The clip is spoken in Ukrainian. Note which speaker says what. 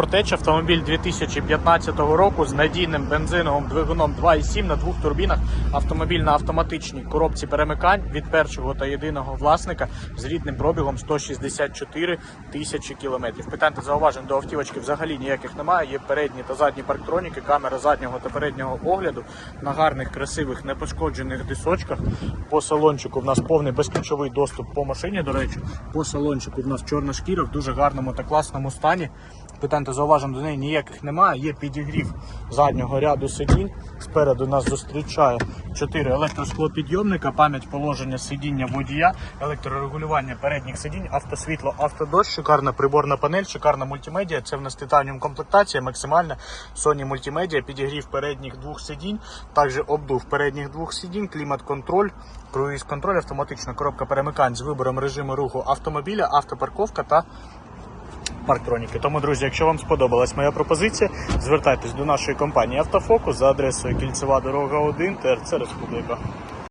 Speaker 1: Фортеч автомобіль 2015 року з надійним бензиновим двигуном 2.7 на двох турбінах. Автомобіль на автоматичній коробці перемикань від першого та єдиного власника з рідним пробігом 164 тисячі кілометрів. Питань та зауважень до автівочки взагалі ніяких немає. Є передні та задні парктроніки, камера заднього та переднього огляду на гарних, красивих, непошкоджених дисочках. По салончику в нас повний безключовий доступ по машині. До речі, по салончику в нас чорна шкіра в дуже гарному та класному стані. Питань та зауважень до неї ніяких немає. Є підігрів заднього ряду сидінь. Спереду нас зустрічає 4 електросклопідйомника, пам'ять положення сидіння водія, електрорегулювання передніх сидінь, автосвітло, автодощ, шикарна приборна панель, шикарна мультимедіа. Це в нас титаніум комплектація, максимальна Sony мультимедіа, підігрів передніх двох сидінь, також обдув передніх двох сидінь, клімат-контроль, круїз контроль, автоматична коробка перемикань з вибором режиму руху автомобіля, автопарковка та парктроніки. Тому, друзі, якщо вам сподобалась моя пропозиція, звертайтесь до нашої компанії Автофокус за адресою Кільцева дорога 1, ТРЦ Республіка.